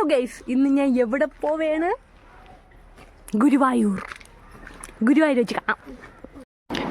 Hello guys ഇന്ന് ഞാൻ എവിടെ പോവേണ്? ഗുരുവായൂർ. ഗുരുവായൂർ വെച്ച് കാണാം.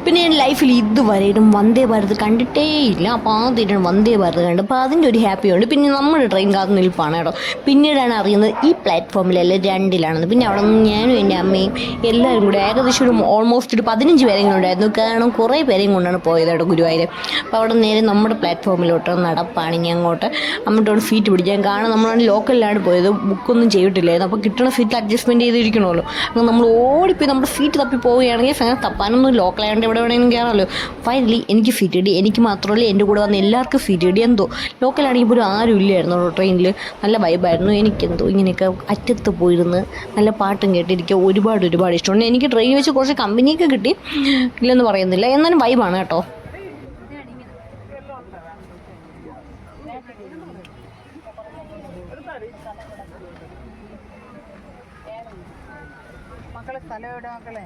പിന്നെ ഞാൻ ലൈഫിൽ ഇതുവരെയും വന്ദേ ഭാരത് കണ്ടിട്ടേ ഇല്ല. അപ്പോൾ ആദ്യമായിട്ടാണ് വന്ദേ ഭാരത് കണ്ടത് അപ്പോൾ അതിന്റെ ഒരു ഹാപ്പി ഉണ്ട് പിന്നെ നമ്മുടെ ട്രെയിൻ കാത്തു നിൽപ്പാണ് കേട്ടോ. പിന്നീടാണ് അറിയുന്നത് ഈ പ്ലാറ്റ്ഫോമിലല്ല രണ്ടിലാണെന്ന്. പിന്നെ അവിടെ നിന്ന് ഞാനും എന്റെ അമ്മയും എല്ലാവരും കൂടെ ഏകദേശം ഒരു ഓൾമോസ്റ്റ് ഒരു പതിനഞ്ച് പേരെങ്കിലും ഉണ്ടായിരുന്നു. കാരണം കുറേ പേരെയും കൊണ്ടാണ് പോയത് കേട്ടോ ഗുരുവായൂർ അപ്പോൾ അവിടെ നേരെ നമ്മുടെ പ്ലാറ്റ്ഫോമിലോട്ട് നടപ്പാണ് ഇനി അങ്ങോട്ട്. അമ്മയോട് സീറ്റ് പിടിക്കാൻ. കാരണം നമ്മളാണ് ലോക്കലിലാണ് പോയത്. ബുക്കൊന്നും ചെയ്തിട്ടില്ലായിരുന്നു. അപ്പോൾ കിട്ടുന്ന സീറ്റിൽ അഡ്ജസ്റ്റ്മെന്റ് ചെയ്തിരിക്കണമല്ലോ. അങ്ങനെ നമ്മൾ ഓടിപ്പോയി നമ്മുടെ സീറ്റ് തപ്പി പോവുകയാണെങ്കിൽ അങ്ങനെ തപ്പാനൊന്നും ലോക്കലായതുകൊണ്ട് എവിടെ വേണമെങ്കിലും കയറാമല്ലോ ഫൈനലി എനിക്ക് ഫിറ്റ് ഇടി എനിക്ക് മാത്രമല്ല എന്റെ കൂടെ വന്ന എല്ലാവർക്കും ഫിറ്റ് ഇടി എന്തോ ലോക്കലാണെങ്കിൽ പോലും ആരും ഇല്ലായിരുന്നു ട്രെയിനിൽ നല്ല വൈബായിരുന്നു എനിക്കെന്തോ ഇങ്ങനെയൊക്കെ അറ്റത്ത് പോയിരുന്ന് നല്ല പാട്ടും കേട്ടിരിക്കുക ഒരുപാട് ഒരുപാട് ഇഷ്ടമുണ്ട്. എനിക്ക് ട്രെയിൻ വെച്ച് കുറച്ച് കമ്പനിയൊക്കെ കിട്ടി. ഇല്ലെന്ന് പറയുന്നില്ല. എന്നാലും വൈബാണ് കേട്ടോ. മക്കളെ സ്ഥലം എവിടെ മക്കളെ?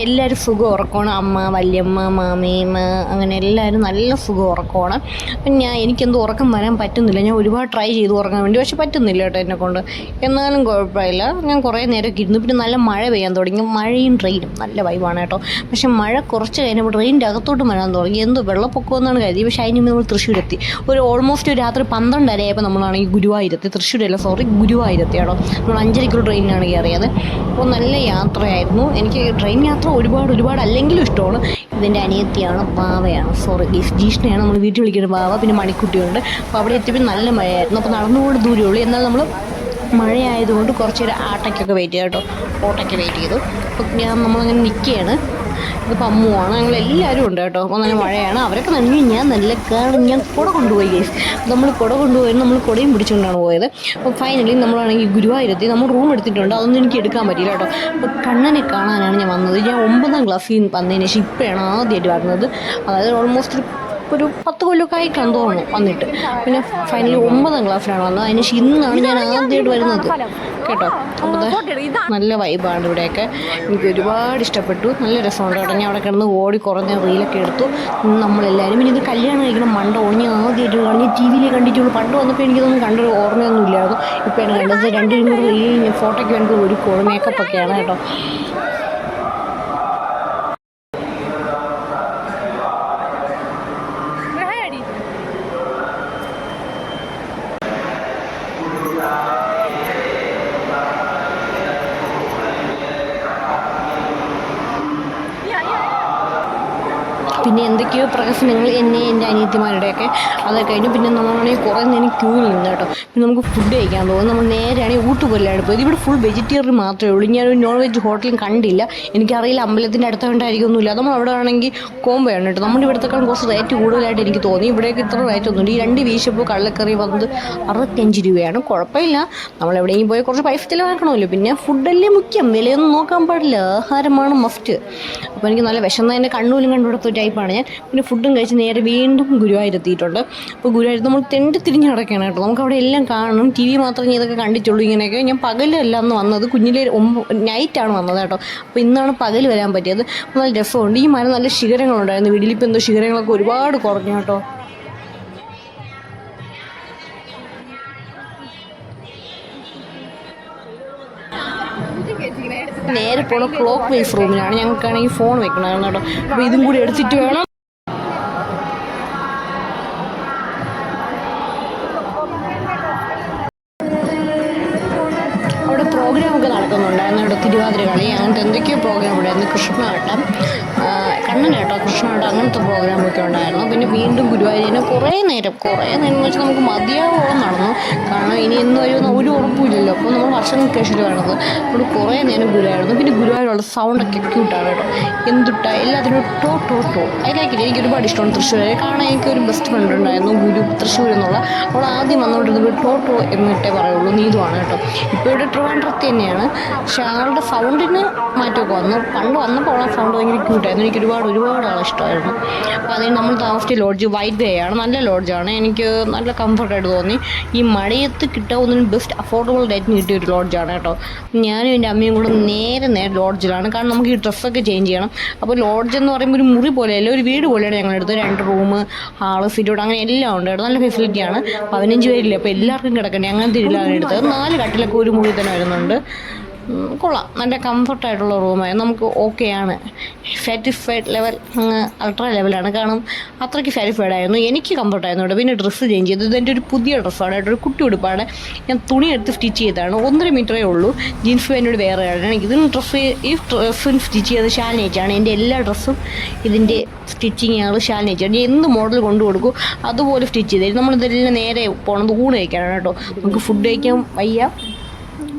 എല്ലാവരും സുഖം ഉറക്കണം അമ്മ വല്യമ്മ മാമിയമ്മ അങ്ങനെ എല്ലാവരും നല്ല സുഖം ഉറക്കണം അപ്പം ഞാൻ എനിക്കെന്തോ ഉറക്കം വരാൻ പറ്റുന്നില്ല. ഞാൻ ഒരുപാട് ട്രൈ ചെയ്ത് ഉറങ്ങാൻ വേണ്ടി പക്ഷെ പറ്റുന്നില്ല കേട്ടോ എന്നെ കൊണ്ട്. എന്നാലും കുഴപ്പമില്ല. ഞാൻ കുറേ നേരമൊക്കെ ഇരുന്നു. പിന്നെ നല്ല മഴ പെയ്യാൻ തുടങ്ങി. മഴയും ട്രെയിനും നല്ല വൈബാണ് കേട്ടോ. പക്ഷെ മഴ കുറച്ച് കഴിഞ്ഞപ്പോൾ ട്രെയിനിന്റെ അകത്തോട്ട് വരാൻ തുടങ്ങി. എന്തോ വെള്ളപ്പൊക്കം എന്നാണ് കരുതി. പക്ഷെ അതിന് നമ്മൾ തൃശ്ശൂരെത്തി. ഒരു ഓൾമോസ്റ്റ് ഒരു രാത്രി പന്ത്രണ്ടരയായപ്പോൾ നമ്മളാണെങ്കിൽ ഗുരുവായൂരത്തി. തൃശ്ശൂരല്ല സോറി ഗുരുവായൂരത്തി കേട്ടോ. നമ്മൾ അഞ്ചരയ്ക്കുള്ള ട്രെയിനിനാണ് കയറിയത്. അപ്പോൾ നല്ല യാത്രയായിരുന്നു. എനിക്ക് ട്രെയിൻ യാത്ര ഒരുപാട് ഒരുപാട് അല്ലെങ്കിലും ഇഷ്ടമാണ്. ഇതിന്റെ അനിയത്തിയാണ് ബാവയാണ് സോറി ജീഷ്ണയാണ് നമ്മൾ വീട്ടിൽ വിളിക്കുന്ന ബാവ പിന്നെ മണിക്കുട്ടിയുണ്ട്. അപ്പോൾ അവിടെ എത്തിയപ്പോൾ നല്ല മഴയായിരുന്നു. അപ്പോൾ നടന്നുകൊണ്ട് ദൂരമുള്ളൂ എന്നാൽ നമ്മൾ മഴയായതുകൊണ്ട് കുറച്ചൊരു ആട്ടയ്ക്കൊക്കെ വെയിറ്റ് ചെയ്തു കേട്ടോ. ഓട്ടയ്ക്ക് വെയിറ്റ് ചെയ്തു. അപ്പോൾ ഞാൻ നമ്മളങ്ങനെ നിൽക്കുകയാണ് ഇതിപ്പോൾ അമ്മുവാണ്. ഞങ്ങൾ എല്ലാവരും ഉണ്ട് കേട്ടോ. അപ്പോൾ നല്ല മഴയാണ്. അവരൊക്കെ നന്ദി ഞാൻ നല്ല കാരണം ഞാൻ കുട കൊണ്ടുപോയി ഗേസ് നമ്മൾ കുട കൊണ്ടുപോയി നമ്മൾ കുടയും പിടിച്ചുകൊണ്ടാണ് പോയത്. അപ്പോൾ ഫൈനലി നമ്മളാണെങ്കിൽ ഗുരുവായൂരത്തി നമ്മൾ റൂം എടുത്തിട്ടുണ്ട്. അതൊന്നും എനിക്ക് എടുക്കാൻ പറ്റില്ല കേട്ടോ. അപ്പോൾ കണ്ണനെ കാണാനാണ് ഞാൻ വന്നത്. ഞാൻ ഒമ്പതാം ക്ലാസ്സിൽ വന്നതിന് ശേഷം ഇപ്പോഴാണ് ആദ്യമായിട്ട് വരുന്നത് അതായത് ഓൾമോസ്റ്റ് ഒരു ഒരു പത്ത് കൊല്ലൊക്കെ കണ്ടു തോന്നുന്നു വന്നിട്ട്. പിന്നെ ഫൈനലി ഒമ്പതാം ക്ലാസ്സിലാണ് വന്നത്. അതിന് ശേഷം ഇന്നാണ് ഞാൻ ആദ്യമായിട്ട് വരുന്നത്. കേട്ടോ? അപ്പോൾ നല്ല വൈബാണ് ഇവിടെയൊക്കെ. എനിക്ക് ഒരുപാട് ഇഷ്ടപ്പെട്ടു. നല്ല രസമുണ്ട് കേട്ടോ. ഞാൻ അവിടെ കിടന്ന് ഓടി കുറഞ്ഞ റീലൊക്കെ എടുത്തു. നമ്മളെല്ലാവരും പിന്നെ ഇത് കല്യാണം കഴിക്കണം. മണ്ട ഓണി ആദ്യമായിട്ട് കാണി ടി വിയിൽ കണ്ടിട്ടുള്ളൂ. പണ്ട് വന്നപ്പോൾ എനിക്കൊന്നും കണ്ടൊരു ഓർമ്മയൊന്നും ഇല്ലായിരുന്നു. ഇപ്പോൾ ഇപ്പോഴാണ് കണ്ടത് രണ്ടിനും കൂടി റീലിൽ ഫോട്ടോയ്ക്ക് വേണ്ടി ഒരു കോൾ മേക്കപ്പ് ഒക്കെയാണ് കേട്ടോ. പിന്നെ എന്തൊക്കെയോ പ്രഹസനങ്ങൾ എന്നെ എന്റെ അനിയത്തിമാരുടെയൊക്കെ അതൊക്കെ കഴിഞ്ഞു പിന്നെ നമ്മളാണെങ്കിൽ കുറേ നേരം ക്യൂ നിന്ന് കേട്ടോ. പിന്നെ നമുക്ക് ഫുഡ് കഴിക്കാൻ തോന്നും നമ്മൾ നേരെയാണെങ്കിൽ ഊട്ടുകൊല്ലാണ് പോയത്. ഇവിടെ ഫുൾ വെജിറ്റേറിയൻ മാത്രമേ ഉള്ളൂ. ഞാനൊരു നോൺ വെജ് ഹോട്ടലും കണ്ടില്ല. എനിക്കറിയില്ല അമ്പലത്തിന്റെ അടുത്തായിട്ടായിരിക്കൊന്നുമില്ല നമ്മൾ അവിടെ ആണെങ്കിൽ കോമ്പോയാണ് കേട്ടോ. നമ്മുടെ ഇവിടുത്തേക്കാൾ കുറച്ച് റേറ്റ് കൂടുതലായിട്ട് എനിക്ക് തോന്നി. ഇവിടേക്ക് ഇത്ര റേറ്റ് ഒന്നുമില്ല. ഈ രണ്ട് വീശപ്പോൾ കള്ളക്കറി വന്നത് അറുപത്തഞ്ച് രൂപയാണ്. കുഴപ്പമില്ല. നമ്മൾ എവിടെയെങ്കിലും പോയി കുറച്ച് പൈസ ചിലവാക്കണമല്ലോ. പിന്നെ ഫുഡല്ലേ മുഖ്യം. വിലയൊന്നും നോക്കാൻ പാടില്ല. ആഹാരമാണ് മസ്റ്റ് അപ്പോൾ എനിക്ക് നല്ല വിശന്നതിന്റെ കണ്ണൂലും കണ്ടുകൊടുത്ത ടൈപ്പാണ് ഞാൻ പിന്നെ ഫുഡും കഴിച്ച് നേരെ വീണ്ടും ഗുരുവായൂരെത്തിയിട്ടുണ്ട്. അപ്പോൾ ഗുരുവായൂർ നമ്മൾ തെണ്ടി തിരിഞ്ഞ് നടക്കുകയാണ് കേട്ടോ. നമുക്ക് അവിടെ എല്ലാം കാണണം ടി വി മാത്രമേ ഇതൊക്കെ കണ്ടിട്ടുള്ളൂ ഇങ്ങനെയൊക്കെ. ഞാൻ പകലല്ല അന്ന് വന്നത് കുഞ്ഞിലെ നൈറ്റാണ് വന്നത് കേട്ടോ. അപ്പോൾ ഇന്നാണ് പകൽ വരാൻ പറ്റിയത്. നല്ല രസമുണ്ട്. ഈ മരം നല്ല ശിഖരങ്ങളുണ്ടായിരുന്നു. വീട്ടിലിപ്പോൾ എന്തോ ശിഖരങ്ങളൊക്കെ ഒരുപാട് കുറഞ്ഞു കേട്ടോ. നേരെ പോണ ക്ലോക്ക് വൈസ് റൂമിലാണ് ഞങ്ങൾക്കാണെങ്കിൽ ഫോൺ വെക്കണം കേട്ടോ. അപ്പോൾ ഇതും കൂടി എടുത്തിട്ട് വേണം. അവിടെ പ്രോഗ്രാമൊക്കെ നടക്കുന്നുണ്ടായിരുന്നു അവിടെ തിരുവാതിര കളി. അങ്ങനത്തെ എന്തൊക്കെയോ പ്രോഗ്രാം ഉണ്ടായിരുന്നു കൃഷ്ണാട്ടം ആ, കേട്ടോ കൃഷ്ണയുടെ അങ്ങനത്തെ പ്രോഗ്രാമൊക്കെ ഉണ്ടായിരുന്നു. പിന്നെ വീണ്ടും ഗുരുവായൂരിനെ കുറേ നേരം കുറേ നേരം എന്ന് വെച്ചാൽ നമുക്ക് മതിയാവോളം നടന്നു. കാരണം ഇനി എന്ന് വരുമെന്ന് ഒരു ഉറപ്പില്ലല്ലോ അപ്പോൾ നമ്മൾ വർഷങ്ങൾക്ക് ശേഷം വേണത് അതുകൊണ്ട് കുറേ നേരം ഗുരുവായിരുന്നു പിന്നെ ഗുരുവായൂരുള്ള സൗണ്ടൊക്കെ ക്യൂട്ടാണ് കേട്ടോ. എന്തുട്ടാ? എല്ലാത്തിനും ടോ ടോ ടോ. അതിലേക്ക് എനിക്ക് ഒരുപാട് ഇഷ്ടമാണ് തൃശ്ശൂർ കാരണം എനിക്ക് ഒരു ബെസ്റ്റ് ഫ്രണ്ട് ഉണ്ടായിരുന്നു ഗുരു തൃശ്ശൂർ എന്നുള്ള. അവൾ ആദ്യം വന്നുകൊണ്ടിരുന്നത് ടോ ടോ എന്നിട്ടേ പറയുള്ളൂ. നീതുവാണ് കേട്ടോ. ഇപ്പോൾ ഇവിടെ ട്രിവാൻഡ്രത്ത് തന്നെയാണ്. പക്ഷെ ആളുടെ സൗണ്ടിന് മാറ്റമൊക്കെ വന്നു. പണ്ട് വന്നപ്പോൾ ആ സൗണ്ട് ഭയങ്കര ക്യൂട്ടായിരുന്നു എനിക്ക് ഒരുപാട് ഒരുപാട് ഒരുപാട് ആൾ ഇഷ്ടമായിരുന്നു അപ്പോൾ അതിന് നമ്മൾ താമസിച്ച ലോഡ്ജ് വൈറ്റ് വേ ആണ്. നല്ല ലോഡ്ജാണ്. എനിക്ക് നല്ല കംഫർട്ടായിട്ട് തോന്നി. ഈ മഴയത്ത് കിട്ടാവുന്നതിന് ബെസ്റ്റ് അഫോർഡബിൾ റേറ്റിന് കിട്ടിയ ഒരു ലോഡ്ജാണ് കേട്ടോ. ഞാനും എന്റെ അമ്മയും കൂടെ നേരെ നേരെ ലോഡ്ജിലാണ്. കാരണം നമുക്ക് ഈ ഡ്രസ്സൊക്കെ ചേഞ്ച് ചെയ്യണം. അപ്പോൾ ലോഡ്ജ് എന്ന് പറയുമ്പോൾ ഒരു മുറി പോലെയല്ല ഒരു വീട് പോലെയാണ് ഞങ്ങൾ എടുത്തത് രണ്ട് റൂം ഹാൾ സിറ്റൗട്ട് അങ്ങനെ എല്ലാം ഉണ്ട് കേട്ടോ. നല്ല ഫെസിലിറ്റിയാണ് പതിനഞ്ച് പേരില്ലേ? അപ്പോൾ എല്ലാവർക്കും കിടക്കണ്ടേ? അങ്ങനത്തെ ഇതിലാണ് എടുത്തത്. നാല് കട്ടിലൊക്കെ ഒരു മുറി തന്നെ വരുന്നുണ്ട്. കൊള്ളാം. നല്ല കംഫർട്ടായിട്ടുള്ള റൂമായി നമുക്ക് ഓക്കെയാണ് സാറ്റിസ്ഫൈഡ് ലെവൽ അങ്ങ് അൾട്രാ ലെവലാണ് കാരണം അത്രയ്ക്ക് സാറ്റിസ്ഫൈഡ് ആയിരുന്നു. എനിക്ക് കംഫർട്ടായിരുന്നു കേട്ടോ പിന്നെ ഡ്രസ്സ് ചേഞ്ച് ചെയ്തു. ഇതെന്റെ ഒരു പുതിയ ഡ്രസ്സാണ് കേട്ടോ ഒരു കുട്ടി ഉടുപ്പാണ്. ഞാൻ തുണി എടുത്ത് സ്റ്റിച്ച് ചെയ്തതാണ്. ഒന്നര മീറ്ററേ ഉള്ളൂ. ജീൻസ് പാന്റോട് വേറെ ആണ് ഇതിന് ഡ്രസ്സ് ഈ ഡ്രസ്സിന് സ്റ്റിച്ച് ചെയ്തത് ശാലിനേച്ചാണ് എന്റെ എല്ലാ ഡ്രസ്സും ഇതിന്റെ സ്റ്റിച്ചിങ് ഞങ്ങൾ ശാലിനേച്ചാണ് എന്ത് മോഡൽ കൊണ്ടു കൊടുക്കും അതുപോലെ സ്റ്റിച്ച് ചെയ്ത്. നമ്മളിതെല്ലാം നേരെ പോണത് ഊണ് കഴിക്കാനാണ് കേട്ടോ. നമുക്ക് ഫുഡ് കഴിക്കാൻ വയ്യ.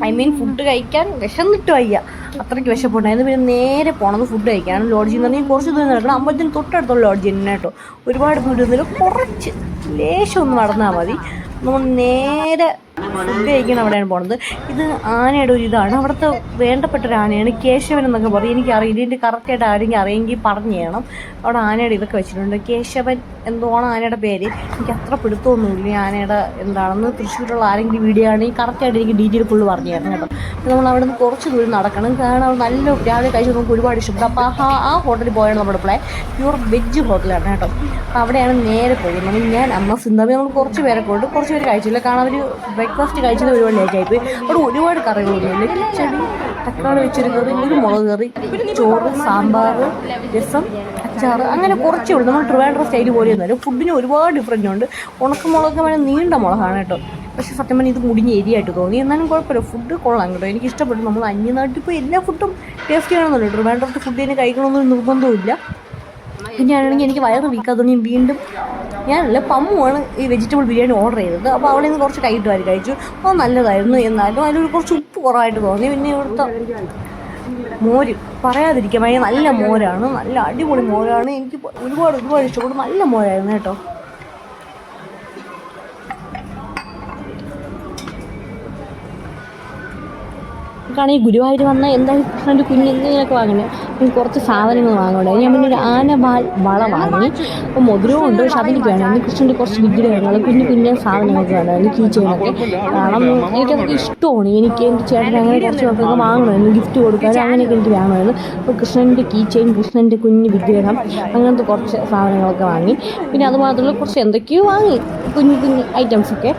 ഐ മീൻ ഫുഡ് കഴിക്കാൻ വിശന്നിട്ട് വയ്യ. അത്രയ്ക്ക് വിശപ്പുണ്ടായിരുന്നു പിന്നെ നേരെ പോണത് ഫുഡ് കഴിക്കാനാണ് ലോഡ്ജിൽ നിന്ന് പറഞ്ഞാൽ കുറച്ച് ദൂരം നടക്കണം. അമ്പലത്തിന് തൊട്ടടുത്തുള്ള ലോഡ്ജ് തന്നെ കേട്ടോ. ഒരുപാട് ദൂരം കുറച്ച് ലേശം ഒന്ന് നടന്നാൽ മതി. നമ്മൾ നേരെ ഫുഡ് കഴിക്കാൻ അവിടെയാണ് പോണത്. ഇത് ആനയുടെ ഒരു ഇതാണ്. അവിടുത്തെ വേണ്ടപ്പെട്ട ഒരു ആനയാണ് കേശവൻ എന്നൊക്കെ പറയും. എനിക്കറിയില്ല. ഇതിന്റെ കറക്റ്റായിട്ട് ആരെങ്കിലും അറിയെങ്കിൽ പറഞ്ഞു തരണം. അവിടെ ആനയുടെ ഇതൊക്കെ വെച്ചിട്ടുണ്ട്. കേശവൻ എന്തോണം ആനയുടെ പേര്? എനിക്ക് അത്ര പിടുത്തമൊന്നുമില്ല ആനയുടെ എന്താണെന്ന്. തൃശ്ശൂരുള്ള ആരെങ്കിലും വീഡിയോ ആണെങ്കിൽ കറക്റ്റായിട്ട് എനിക്ക് ഡീറ്റെയിൽ ഫുള്ള് പറഞ്ഞു തരണം കേട്ടോ. നമ്മൾ അവിടെ നിന്ന് കുറച്ച് ദൂരം നടക്കണം. കാരണം അവിടെ നല്ല രാവിലെ കഴിച്ച് നമുക്ക് ഒരുപാട് ഇഷ്ടപ്പെട്ടു. അപ്പോൾ ആ ആ ഹോട്ടലിൽ പോയാണ് നമ്മുടെ പ്ലേ പ്യൂർ വെജ് ഹോട്ടലാണ് കേട്ടോ. അവിടെയാണ് നേരെ പോയത്. ഞാൻ അമ്മ സിന്ദാബി നമ്മൾ കുറച്ച് പേരൊക്കെ ഉണ്ട്. കുറച്ച് പേര് കഴിച്ചില്ല. കാരണം അവർ ബ്രേക്ക്ഫാസ്റ്റ് കഴിച്ചത് ഒരുപാട് ലേറ്റ് ആയിപ്പോയി അവിടെ ഒരുപാട് കറികളൊന്നുമില്ല കിച്ചടി തക്കാളി വെച്ചിരുന്നത് ഒരു മുളക് കറി ചോറ് സാമ്പാർ രസം അച്ചാറ് അങ്ങനെ കുറച്ചേ ഉള്ളൂ. നമ്മൾ ട്രിവാൻഡ്രം സ്റ്റൈൽ പോലെ ഒന്നുമല്ല. ഫുഡിന് ഒരുപാട് ഡിഫറന്റ് ഉണ്ട്. ഉണക്കമുളക് വേണേൽ നീണ്ട മുളകാണ് കേട്ടോ. പക്ഷെ സത്യം പറഞ്ഞാൽ ഇത് മുടിഞ്ഞ് എരിയായിട്ട് തോന്നി. എന്നാലും കുഴപ്പമില്ല. ഫുഡ് കൊള്ളാം കേട്ടോ. എനിക്ക് ഇഷ്ടപ്പെട്ടു. നമ്മൾ അന്യനാട്ടിൽ ഇപ്പോൾ എല്ലാ ഫുഡും ടേസ്റ്റ് ചെയ്യണമെന്നല്ലോ ട്രിവാൻഡ്രത്ത് ഫുഡ് തന്നെ കഴിക്കണമെന്നൊരു നിർബന്ധമില്ല പിന്നെ ആണെങ്കിൽ എനിക്ക് വയറ് വീക്കാത്തതുകൊണ്ട് വീണ്ടും ഞാനല്ല പമ്മുവാണ് ഈ വെജിറ്റബിൾ ബിരിയാണി ഓർഡർ ചെയ്തത്. അപ്പോൾ അവിടെ നിന്ന് കുറച്ച് കൈയിട്ട് വാരി കഴിച്ചു. അത് നല്ലതായിരുന്നു എന്നാലും അതിലൊരു കുറച്ച് ഉപ്പ് കുറവായിട്ട് തോന്നി. പിന്നെ ഇവിടുത്തെ മോര്. പറയാതിരിക്കാൻ വയ്യ. നല്ല മോരാണ്. നല്ല അടിപൊളി മോരാണ്. എനിക്ക് ഒരുപാട് ഒരുപാട് ഇഷ്ടപ്പെട്ടു. നല്ല മോരായിരുന്നു കേട്ടോ. നമുക്കാണെങ്കിൽ ഗുരുവായൂർ വന്നാൽ എന്തായാലും എന്റെ കുഞ്ഞിങ്ങനെയൊക്കെ വാങ്ങണേ കുറച്ച് സാധനങ്ങൾ വാങ്ങണ്ടേ ഞാൻ പിന്നെ ഒരു ആനവാൽ വള വാങ്ങി. അപ്പോൾ മധുരവും ഉണ്ട്. പക്ഷെ അതെനിക്ക് വേണം. എനിക്ക് കൃഷ്ണന്റെ കുറച്ച് വിഗ്രഹങ്ങൾ കുഞ്ഞു കുഞ്ഞു സാധനങ്ങളൊക്കെ വേണം. എനിക്ക് ഈ ചെയിനൊക്കെ കാരണം എനിക്കതൊക്കെ ഇഷ്ടമാണ്. എനിക്ക് എന്റെ ചേട്ടൻ അങ്ങനെ കുറച്ച് പേർക്കൊക്കെ വാങ്ങണമായിരുന്നു. ഗിഫ്റ്റ് കൊടുക്കാൻ അങ്ങനെയൊക്കെ എനിക്ക് വേണമായിരുന്നു. അപ്പോൾ കൃഷ്ണന്റെ കീ ചെയിൻ കൃഷ്ണന്റെ കുഞ്ഞ് വിഗ്രഹം അങ്ങനത്തെ കുറച്ച് സാധനങ്ങളൊക്കെ വാങ്ങി. പിന്നെ അതുമാത്രമല്ല കുറച്ച് എന്തൊക്കെയോ വാങ്ങി. കുഞ്ഞു കുഞ്ഞു ഐറ്റംസൊക്കെ.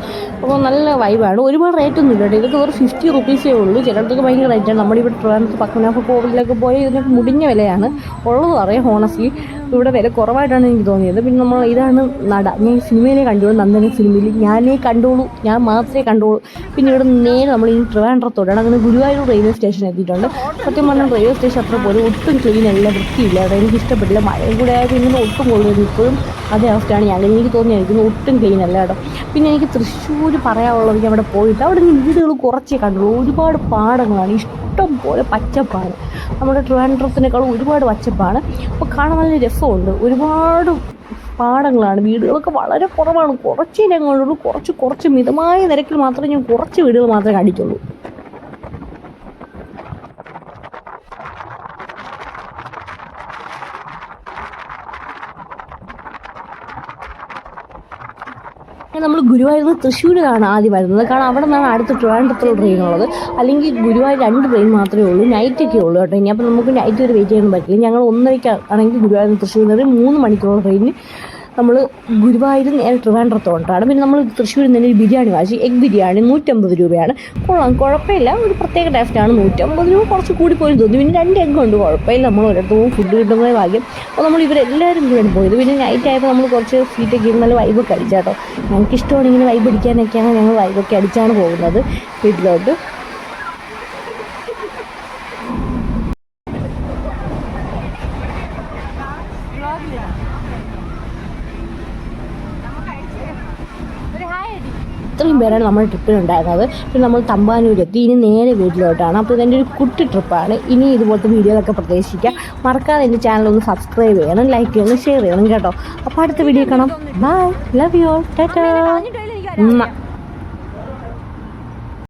അപ്പോൾ നല്ല വൈബാണ് ഒരുപാട് റേറ്റ് ഒന്നും ഇല്ല ഇതൊക്കെ ഒരു ഫിഫ്റ്റി റുപ്പീസേ ഉള്ളൂ. ചിലയിടത്തൊക്കെ ഭയങ്കര റേറ്റാണ് നമ്മളിവിടെ ട്രിവാൻഡ്രത്ത് പത്മനാഭ കോവിലൊക്കെ പോയി ഇതിനൊക്കെ മുടിഞ്ഞ വിലയാണ്. ഉള്ളത് പറയാം ഹോണസ്റ്റ്ലി ഇവിടെ വില കുറവായിട്ടാണ് എനിക്ക് തോന്നിയത്. പിന്നെ നമ്മൾ ഇതാണ് നട. ഞാൻ സിനിമയിലെ കണ്ടോളൂ നന്ദന സിനിമയിൽ ഞാനേ കണ്ടോളൂ ഞാൻ മാത്രമേ കണ്ടോളൂ പിന്നെ ഇവിടെ നേരെ നമ്മൾ ഈ ട്രിവാൻഡ്രത്തോടാണ് അങ്ങനെ ഗുരുവായൂർ റെയിൽവേ സ്റ്റേഷൻ എത്തിയിട്ടുണ്ട്. സത്യം പറഞ്ഞാൽ റെയിൽവേ സ്റ്റേഷൻ അത്ര പോലും ഒട്ടും ക്ലീൻ അല്ല വൃത്തിയില്ല. അവിടെ എനിക്ക് ഇഷ്ടപ്പെട്ടില്ല മഴയും കൂടെ ആയത് ഇങ്ങനെ ഒട്ടും കൊള്ളുന്നത് ഇപ്പോഴും. അതേ അവസ്ഥയാണ് ഞാൻ. എനിക്ക് തോന്നിയായിരിക്കുന്നു ഒട്ടും ക്ലീൻ അല്ല കേട്ടോ. പിന്നെ എനിക്ക് തൃശ്ശൂർ പറയാനുള്ളത് ഞാൻ അവിടെ പോയിട്ട് അവിടെ നിന്ന് വീടുകൾ കുറച്ചേ കണ്ടുള്ളൂ. ഒരുപാട് പാടങ്ങളാണ്. ഇഷ്ടം പോലെ പച്ചപ്പാണ്. നമ്മുടെ ട്രിവാൻഡ്രത്തിനേക്കാളും ഒരുപാട് പച്ചപ്പാണ്. അപ്പോൾ കാണാൻ നല്ല രസമുണ്ട്. ഒരുപാട് പാടങ്ങളാണ് വീടുകളൊക്കെ വളരെ കുറവാണ്. കുറച്ച് ഇനങ്ങളുള്ളൂ കുറച്ച് കുറച്ച് മിതമായ നിരക്കിൽ മാത്രമേ ഞാൻ കുറച്ച് വീടുകൾ മാത്രമേ കാണിക്കുള്ളൂ. നമ്മൾ ഗുരുവായൂർ തൃശ്ശൂരിലാണ് ആദ്യം വരുന്നത്. കാരണം അവിടെ നിന്നാണ് അടുത്ത ട്രിവാൻഡ്രത്തുള്ള ട്രെയിൻ ഉള്ളത്. അല്ലെങ്കിൽ ഗുരുവായൂർ രണ്ട് ട്രെയിൻ മാത്രമേ ഉള്ളൂ നൈറ്റൊക്കെ ഉള്ളൂ കേട്ടോ. ഇനി അപ്പോൾ നമുക്ക് നൈറ്റ് വരെ വെയിറ്റ് ചെയ്യാൻ പറ്റില്ല. ഞങ്ങൾ ഒന്നരയ്ക്ക് ആണെങ്കിൽ ഗുരുവായൂർ തൃശ്ശൂരിൽ നിന്ന് മൂന്ന് മണിക്കൂറുള്ള ട്രെയിനിന് നമ്മൾ ഗുരുവായൂർ നേരെ ട്രിവാൻഡ്രത്തോട്ടാണ്. പിന്നെ നമ്മൾ തൃശ്ശൂരിൽ നിന്ന് ഒരു ബിരിയാണി വാങ്ങിച്ചു എഗ് ബിരിയാണി നൂറ്റമ്പത് രൂപയാണ്. കൊള്ളാം. കുഴപ്പമില്ല. ഒരു പ്രത്യേക ടേസ്റ്റാണ് നൂറ്റമ്പത് രൂപ കുറച്ച് കൂടി പോയി തോന്നി. പിന്നെ രണ്ട് എഗ് ഉണ്ട്. കുഴപ്പമില്ല. നമ്മൾ ഒരിടത്ത് ഫുഡ് കിട്ടുന്നത് ഭാഗ്യം. അപ്പോൾ നമ്മൾ ഇവരെല്ലാവരും കൂടെയാണ് പോയത്. പിന്നെ നൈറ്റ് ആയപ്പോൾ നമ്മൾ കുറച്ച് ഇരുന്ന് നല്ല വൈബൊക്കെ അടിച്ചാട്ടോ. ഞങ്ങൾക്ക് ഇഷ്ടമാണ് ഇങ്ങനെ വൈബ് അടിക്കാനൊക്കെയാണ് ഞങ്ങൾ വൈബൊക്കെ അടിച്ചാണ് പോകുന്നത് വീട്ടിലോട്ട്. ഇത്രയും പേരാണ് നമ്മുടെ ട്രിപ്പിനുണ്ടായിരുന്നത്. പിന്നെ നമ്മൾ തമ്പാനൂരെത്തി. ഇനി നേരെ വീട്ടിലോട്ടാണ്. അപ്പോൾ ഇതെന്റെ ഒരു കുട്ടി ട്രിപ്പാണ്. ഇനി ഇതുപോലത്തെ വീഡിയോകളൊക്കെ പ്രതീക്ഷിക്കുക മറക്കാതെ എന്റെ ചാനൽ ഒന്ന് സബ്സ്ക്രൈബ് ചെയ്യണം ലൈക്ക് ചെയ്യണം ഷെയർ ചെയ്യണം കേട്ടോ. അപ്പോൾ അടുത്ത വീഡിയോ കാണാം. ബൈ. Love you tata. ഉമ്മ.